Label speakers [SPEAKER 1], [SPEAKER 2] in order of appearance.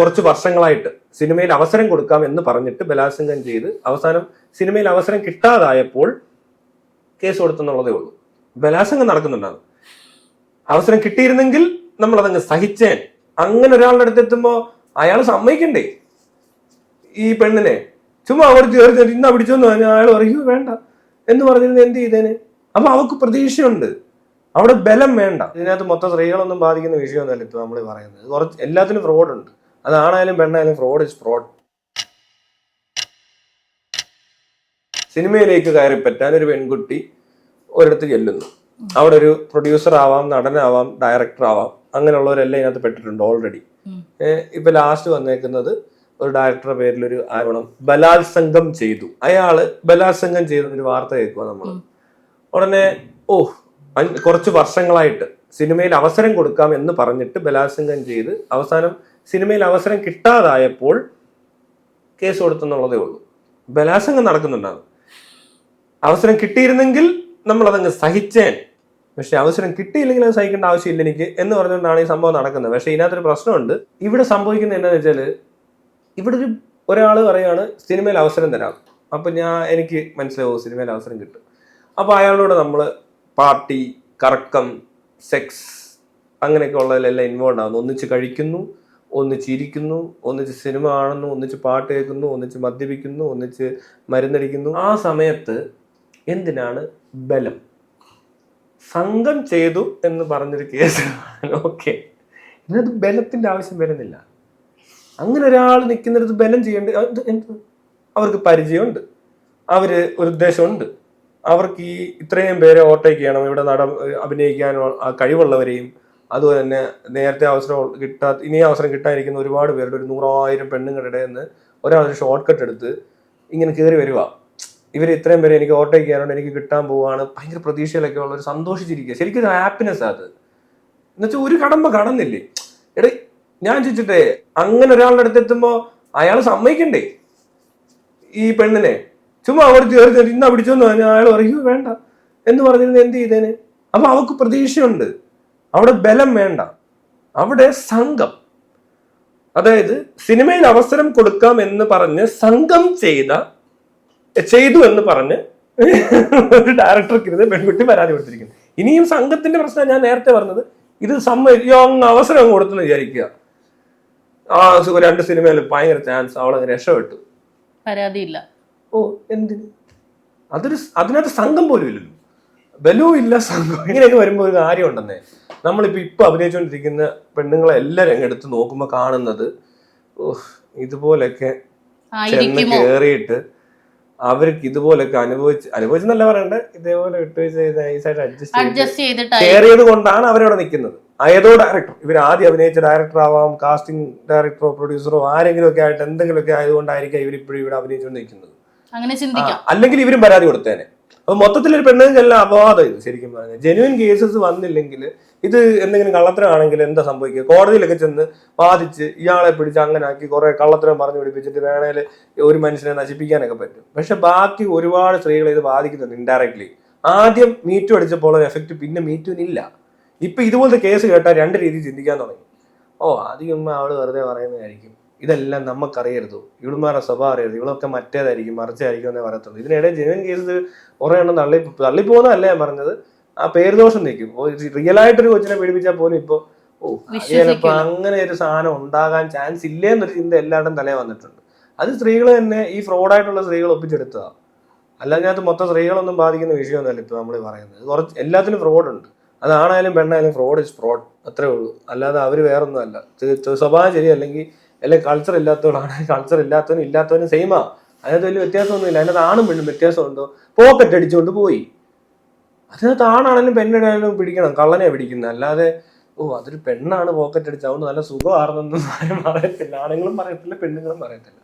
[SPEAKER 1] കുറച്ച് വർഷങ്ങളായിട്ട് സിനിമയിൽ അവസരം കൊടുക്കാം എന്ന് പറഞ്ഞിട്ട് ബലാത്സംഗം ചെയ്ത് അവസാനം സിനിമയിൽ അവസരം കിട്ടാതായപ്പോൾ കേസ് കൊടുത്തെന്നുള്ളതേ ഉള്ളൂ. ബലാത്സംഗം നടക്കുന്നുണ്ടാണ്. അവസരം കിട്ടിയിരുന്നെങ്കിൽ നമ്മൾ അതങ്ങ് സഹിച്ചേൻ. അങ്ങനെ ഒരാളുടെ അടുത്ത് എത്തുമ്പോ അയാൾ സമ്മതിക്കണ്ടേ? ഈ പെണ്ണിനെ. ചുമ്മാ അവർ ചേർത്ത് ഇന്നാ പിടിച്ചോന്ന് പറഞ്ഞാൽ അയാൾ പറയൂ വേണ്ട. എന്ന് പറഞ്ഞിരുന്ന എന്ത് ചെയ്തേന്? അപ്പൊ അവക്ക് പ്രതീക്ഷയുണ്ട്. അവിടെ ബലം വേണ്ട. ഇതിനകത്ത് മൊത്തം സ്ത്രീകളൊന്നും ബാധിക്കുന്ന വിഷയമൊന്നുമല്ല ഇപ്പൊ നമ്മൾ പറയുന്നത്. കുറച്ച് എല്ലാത്തിനും ഫ്രോഡ് ഉണ്ട്. അതാണായാലും പെണ്ണായാലും ഫ്രോഡ് ഇസ് ഫ്രോഡ് സിനിമയിലേക്ക് കയറി പറ്റാൻ ഒരു പെൺകുട്ടി ഒരിടത്ത് ചെല്ലുന്നു. അവിടെ ഒരു പ്രൊഡ്യൂസർ ആവാം നടനാവാം ഡയറക്ടർ ആവാം അങ്ങനെയുള്ളവരെല്ലാം ഇതിനകത്ത് പെട്ടിട്ടുണ്ട് ഓൾറെഡി ഇപ്പൊ ലാസ്റ്റ് വന്നേക്കുന്നത് ഒരു ഡയറക്ടറുടെ പേരിൽ ഒരു ആരോപണം ബലാത്സംഗം ചെയ്തു. അയാൾ ബലാത്സംഗം ചെയ്ത ഒരു വാർത്ത കേൾക്കുക നമ്മൾ. ഉടനെ ഓ കുറച്ച് വർഷങ്ങളായിട്ട് സിനിമയിൽ അവസരം കൊടുക്കാം എന്ന് പറഞ്ഞിട്ട് ബലാത്സംഗം ചെയ്ത് അവസാനം സിനിമയിൽ അവസരം കിട്ടാതായപ്പോൾ കേസ് കൊടുത്തെന്നുള്ളതേ ഉള്ളൂ. ബലാസംഗം നടക്കുന്നുണ്ടാകും. അവസരം കിട്ടിയിരുന്നെങ്കിൽ നമ്മൾ അതങ്ങ് സഹിച്ചേൻ പക്ഷെ അവസരം കിട്ടിയില്ലെങ്കിൽ അത് സഹിക്കേണ്ട ആവശ്യമില്ല എനിക്ക് എന്ന് പറഞ്ഞുകൊണ്ടാണ് ഈ സംഭവം നടക്കുന്നത്. പക്ഷെ ഇതിനകത്തൊരു പ്രശ്നമുണ്ട്. ഇവിടെ സംഭവിക്കുന്നത് എന്താണെന്ന് വെച്ചാൽ ഇവിടെ ഒരു ഒരാൾ പറയുകയാണ് സിനിമയിൽ അവസരം തരാം. അപ്പൊ ഞാൻ എനിക്ക് മനസ്സിലാവും സിനിമയിൽ അവസരം കിട്ടും. അപ്പോൾ അയാളോട് നമ്മൾ പാർട്ടി കറക്കം സെക്സ് അങ്ങനെയൊക്കെ ഉള്ളതിലെല്ലാം ഇൻവോൾവ് ആകുന്നു ഒന്നിച്ച് കഴിക്കുന്നു. ഒന്നിച്ച് ഇരിക്കുന്നു ഒന്നിച്ച് സിനിമ കാണുന്നു ഒന്നിച്ച് പാട്ട് കേൾക്കുന്നു ഒന്നിച്ച് മദ്യപിക്കുന്നു ഒന്നിച്ച് മരുന്നടിക്കുന്നു. ആ സമയത്ത് എന്തിനാണ് ബലം? സംഘം ചെയ്തു എന്ന് പറഞ്ഞൊരു കേസ് ഓക്കെ. ഇതിനകത്ത് ബലത്തിന്റെ ആവശ്യം വരുന്നില്ല. അങ്ങനെ ഒരാൾ നിൽക്കുന്നിടത്ത് ബലം ചെയ്യേണ്ട? അവർക്ക് പരിചയമുണ്ട്. അവർ ഒരു ഉദ്ദേശമുണ്ട്. അവർക്ക് ഈ ഇത്രയും പേരെ ഓവർടേക്ക് ചെയ്യണം ഇവിടെ നട അഭിനയിക്കാനോ അഭിനയിക്കാൻ കഴിവുള്ളവരെയും അതുപോലെ തന്നെ നേരത്തെ അവസരം കിട്ടാ ഇനി അവസരം കിട്ടാതിരിക്കുന്ന ഒരുപാട് പേരുടെ ഒരു നൂറായിരം പെണ്ണുങ്ങളുടെ നിന്ന് ഒരാൾ ഒരു ഷോർട്ട് കട്ട് എടുത്ത് ഇങ്ങനെ കയറി വരിക. ഇവർ ഇത്രയും പേര് എനിക്ക് ഓവർടേക്ക് ചെയ്യാനുണ്ട് എനിക്ക് കിട്ടാൻ പോവാണ് ഭയങ്കര പ്രതീക്ഷയിലൊക്കെ ഉള്ള ഒരു സന്തോഷിച്ചിരിക്കുക. ശരിക്കും ഒരു ഹാപ്പിനെസ് അത്. എന്നുവെച്ചാൽ ഒരു കടമ്പ കടന്നില്ലേ? എടേ ഞാൻ ചോദിച്ചിട്ടേ അങ്ങനെ ഒരാളുടെ അടുത്ത് എത്തുമ്പോൾ അയാൾ സമ്മതിക്കണ്ടേ? ഈ പെണ്ണിനെ. ചുമ്മാ അവർ ചേർത്ത് ഇന്നാ പിടിച്ചോന്ന് പറഞ്ഞാൽ അയാൾ പറയൂ വേണ്ട. എന്ന് പറഞ്ഞിരുന്നു എന്ത് ചെയ്തേനെ? അപ്പൊ അവക്ക് പ്രതീക്ഷയുണ്ട്. അവിടെ ബലം വേണ്ട. അവിടെ സംഘം. അതായത് സിനിമയിൽ അവസരം കൊടുക്കാം എന്ന് പറഞ്ഞ് സംഘം ചെയ്ത ചെയ്തു എന്ന് പറഞ്ഞ് ഒരു ഡയറക്ടർക്ക് പെൺകുട്ടി പരാതി കൊടുത്തിരിക്കുന്നു. ഇനിയും സംഘത്തിന്റെ പ്രശ്നം ഞാൻ നേരത്തെ പറഞ്ഞത് ഇത് സമ്മതിക്കോ യോങ് അവസരം കൊടുത്തെന്ന് വിചാരിക്കുക. ആ രണ്ട് സിനിമയിൽ ഭയങ്കര ചാൻസ് അവളങ്ങ് രക്ഷപ്പെട്ടു.
[SPEAKER 2] പരാതിയില്ല.
[SPEAKER 1] ഓ എന്തിന് അതൊരു അതിനകത്ത് സംഘം പോലും ഇല്ലല്ലോ. ബലവും ഇല്ല സംഘം ഇങ്ങനെയൊക്കെ വരുമ്പോൾ ഒരു കാര്യം ഉണ്ടെന്നേ നമ്മളിപ്പോ ഇപ്പം അഭിനയിച്ചുകൊണ്ടിരിക്കുന്ന പെണ്ണുങ്ങളെ എല്ലാവരും എടുത്ത് നോക്കുമ്പോൾ കാണുന്നത് ഇതുപോലെയൊക്കെ ഇതുപോലൊക്കെ ചെന്ന്
[SPEAKER 2] കയറിയിട്ട്
[SPEAKER 1] കേറിയിട്ട് അവർക്ക് ഇതുപോലൊക്കെ അനുഭവിച്ച് അനുഭവിച്ചെന്നല്ല പറയണ്ടേ? ഇതേപോലെ അഡ്ജസ്റ്റ് കയറിയത് കൊണ്ടാണ് അവരവിടെ നിൽക്കുന്നത് ഏതോ ഡയറക്ടർ ഇവർ ആദ്യം അഭിനയിച്ച ഡയറക്ടർ ആവാം കാസ്റ്റിംഗ് ഡയറക്ടറോ പ്രൊഡ്യൂസറോ ആരെങ്കിലും ഒക്കെ ആയിട്ട് എന്തെങ്കിലുമൊക്കെ ആയതുകൊണ്ടായിരിക്കും ഇവർ ഇപ്പോഴും ഇവിടെ അഭിനയിച്ചുകൊണ്ട് നിൽക്കുന്നത് അല്ലെങ്കിൽ ഇവരും പരാതി കൊടുത്തേനെ. അപ്പൊ മൊത്തത്തിൽ ഒരു പെണ്ണുങ്ങൾക്കെല്ലാം അപവാദം ഇത് ശരിക്കും പറഞ്ഞാൽ ജെനുവിൻ കേസസ് വന്നില്ലെങ്കിൽ ഇത് എന്തെങ്കിലും കള്ളത്തരമാണെങ്കിൽ എന്താ സംഭവിക്കുക? കോടതിയിലൊക്കെ ചെന്ന് വാദിച്ച് ഇയാളെ പിടിച്ച് അങ്ങനെ ആക്കി കുറെ കള്ളത്തരം പറഞ്ഞു പിടിപ്പിച്ചിട്ട് വേണേൽ ഒരു മനുഷ്യനെ നശിപ്പിക്കാനൊക്കെ പറ്റും. പക്ഷെ ബാക്കി ഒരുപാട് സ്ത്രീകളെ ഇത് ബാധിക്കുന്നുണ്ട് ഇൻഡയറക്ട്ലി ആദ്യം മീറ്റു അടിച്ചപ്പോൾ ഒരു എഫക്റ്റ് പിന്നെ മീറ്റുവിനില്ല ഇപ്പൊ ഇതുപോലത്തെ കേസ് കേട്ടാൽ രണ്ട് രീതി ചിന്തിക്കാൻ തുടങ്ങി. ഓ അധികം അവൾ വെറുതെ പറയുന്നതായിരിക്കും. ഇതെല്ലാം നമുക്കറിയരുത്. ഇവളുമാരുടെ സ്വഭാവം അറിയരുത്. ഇവളൊക്കെ മറ്റേതായിരിക്കും മറിച്ചായിരിക്കും എന്നേ പറയത്തുള്ളൂ. ഇതിനിടെ ജെനുവൻ കേസ് കുറെ എണ്ണം തള്ളി തള്ളിപ്പോകുന്നതല്ല ഞാൻ പറഞ്ഞത്. ആ പേര് ദോഷം നിൽക്കും റിയൽ ആയിട്ടൊരു കൊച്ചിനെ പീഡിപ്പിച്ചാൽ പോലും ഇപ്പൊ ഓ. അങ്ങനെ ഒരു സാധനം ഉണ്ടാകാൻ ചാൻസ് ഇല്ലേ എന്നൊരു ചിന്ത എല്ലാവരുടെയും തലേ വന്നിട്ടുണ്ട്. അത് സ്ത്രീകൾ തന്നെ ഈ ഫ്രോഡായിട്ടുള്ള സ്ത്രീകൾ ഒപ്പിച്ചെടുത്തതാണ് അല്ലാതെ അതിനകത്ത് മൊത്തം സ്ത്രീകളൊന്നും ബാധിക്കുന്ന വിഷയമൊന്നുമല്ല ഇപ്പൊ നമ്മൾ പറയുന്നത്. കുറച്ച് എല്ലാത്തിനും ഫ്രോഡ് ഉണ്ട്. അതാണായാലും പെണ്ണായാലും ഫ്രോഡ് ഇസ് ഫ്രോഡ് അത്രേ ഉള്ളൂ. അല്ലാതെ അവർ വേറൊന്നും അല്ല ഇത് സ്വഭാവം ശരി അല്ലെങ്കിൽ കൾച്ചർ ഇല്ലാത്തവളാണ് കൾച്ചർ ഇല്ലാത്തവനും ഇല്ലാത്തവനും സെയിമാ അതിനകത്ത് വലിയ വ്യത്യാസമൊന്നുമില്ല. അതിനകത്ത് ആണും പെണ്ണും വ്യത്യാസമുണ്ടോ? പോക്കറ്റ് അടിച്ചുകൊണ്ട് പോയി. അതിനകത്ത് ആണാണെങ്കിലും പെണ്ണിടാനും പിടിക്കണം. കള്ളനെ പിടിക്കുന്നത് അല്ലാതെ ഓ അതൊരു പെണ്ണാണ് പോക്കറ്റ് അടിച്ചത്. അതുകൊണ്ട് നല്ല സുഖമാർന്നൊന്നും ആരും പറയത്തില്ല. ആണുങ്ങളും പറയത്തില്ല പെണ്ണുങ്ങളും പറയത്തില്ല.